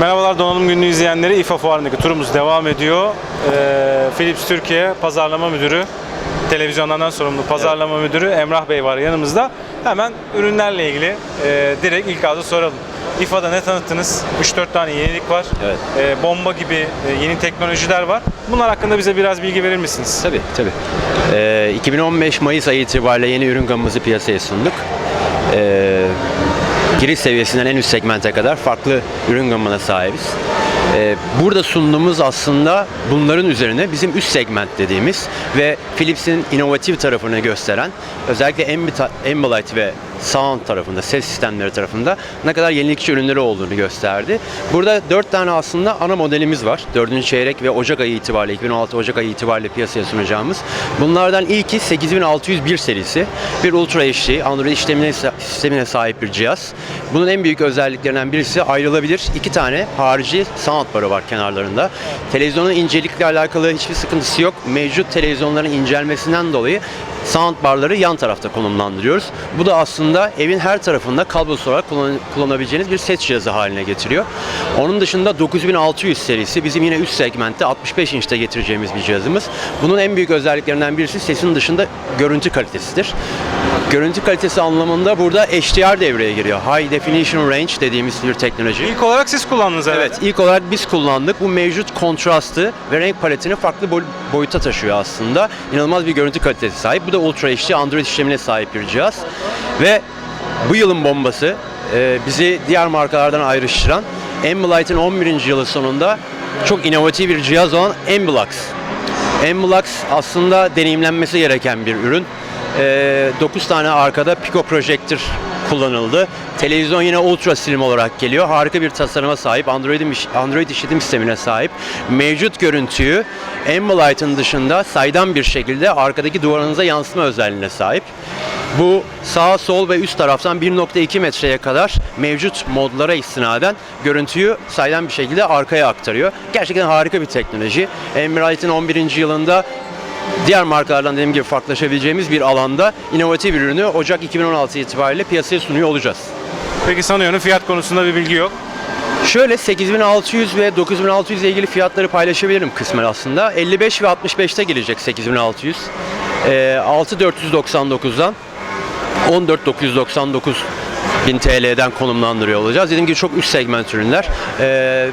Merhabalar Donanım Günü izleyenleri. İFA Fuarı'ndaki turumuz devam ediyor. Ee, Philips Türkiye Pazarlama Müdürü, televizyonlardan sorumlu Pazarlama Müdürü Emrah Bey var yanımızda. Hemen ürünlerle ilgili e, direkt ilk ağızda soralım. İFA'da ne tanıttınız? 3-4 tane yenilik var. Evet. E, bomba gibi e, yeni teknolojiler var. Bunlar hakkında bize biraz bilgi verir misiniz? Tabii tabii. Ee, 2015 Mayıs ayı itibariyle yeni ürün gamımızı piyasaya sunduk. Ee, giriş seviyesinden en üst segmente kadar farklı ürün gamına sahibiz. Ee, burada sunduğumuz aslında bunların üzerine bizim üst segment dediğimiz ve Philips'in inovatif tarafını gösteren özellikle Ambilight ve Sound tarafında, ses sistemleri tarafında ne kadar yenilikçi ürünleri olduğunu gösterdi. Burada dört tane aslında ana modelimiz var. Dördüncü çeyrek ve Ocak ayı itibariyle, 2016 Ocak ayı itibariyle piyasaya sunacağımız. Bunlardan ilki 8601 serisi. Bir Ultra HD, Android işlemine, sistemine sahip bir cihaz. Bunun en büyük özelliklerinden birisi ayrılabilir. iki tane harici soundbarı var kenarlarında. Televizyonun incelikle alakalı hiçbir sıkıntısı yok. Mevcut televizyonların incelmesinden dolayı soundbarları yan tarafta konumlandırıyoruz. Bu da aslında evin her tarafında kablosuz olarak kullan- kullanabileceğiniz bir ses cihazı haline getiriyor. Onun dışında 9600 serisi bizim yine üst segmentte 65 inçte getireceğimiz bir cihazımız. Bunun en büyük özelliklerinden birisi sesin dışında görüntü kalitesidir. Görüntü kalitesi anlamında burada HDR devreye giriyor. High Definition Range dediğimiz bir teknoloji. İlk olarak siz kullandınız herhalde. Evet, ilk olarak biz kullandık. Bu mevcut kontrastı ve renk paletini farklı boy- boyuta taşıyor aslında. İnanılmaz bir görüntü kalitesi sahip. Bu da Ultra HD Android işlemine sahip bir cihaz. Ve bu yılın bombası e, bizi diğer markalardan ayrıştıran Ambilight'ın 11. yılı sonunda çok inovatif bir cihaz olan Ambilux. Ambilux aslında deneyimlenmesi gereken bir ürün. 9 tane arkada Pico projektör kullanıldı. Televizyon yine ultra slim olarak geliyor. Harika bir tasarıma sahip. Android, Android işletim sistemine sahip. Mevcut görüntüyü Ambilight'ın dışında saydam bir şekilde arkadaki duvarınıza yansıtma özelliğine sahip. Bu sağ, sol ve üst taraftan 1.2 metreye kadar mevcut modlara istinaden görüntüyü saydam bir şekilde arkaya aktarıyor. Gerçekten harika bir teknoloji. Ambilight'ın 11. yılında diğer markalardan dediğim gibi farklılaşabileceğimiz bir alanda inovatif bir ürünü Ocak 2016 itibariyle piyasaya sunuyor olacağız. Peki sanıyorum fiyat konusunda bir bilgi yok. Şöyle 8600 ve 9600 ile ilgili fiyatları paylaşabilirim kısmen aslında. 55 ve 65'te gelecek 8600. Ee, 6499'dan 14999 bin TL'den konumlandırıyor olacağız. Dediğim gibi çok üst segment ürünler. Ee,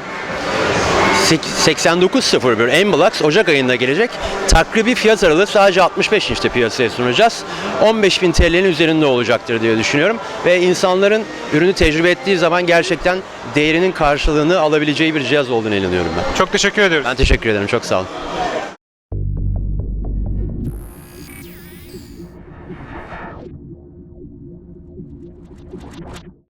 8901 Ambilux Ocak ayında gelecek. Takribi fiyat aralığı sadece 65 inçte piyasaya sunacağız. 15.000 TL'nin üzerinde olacaktır diye düşünüyorum. Ve insanların ürünü tecrübe ettiği zaman gerçekten değerinin karşılığını alabileceği bir cihaz olduğunu inanıyorum ben. Çok teşekkür ediyoruz. Ben teşekkür ederim. Çok sağ olun.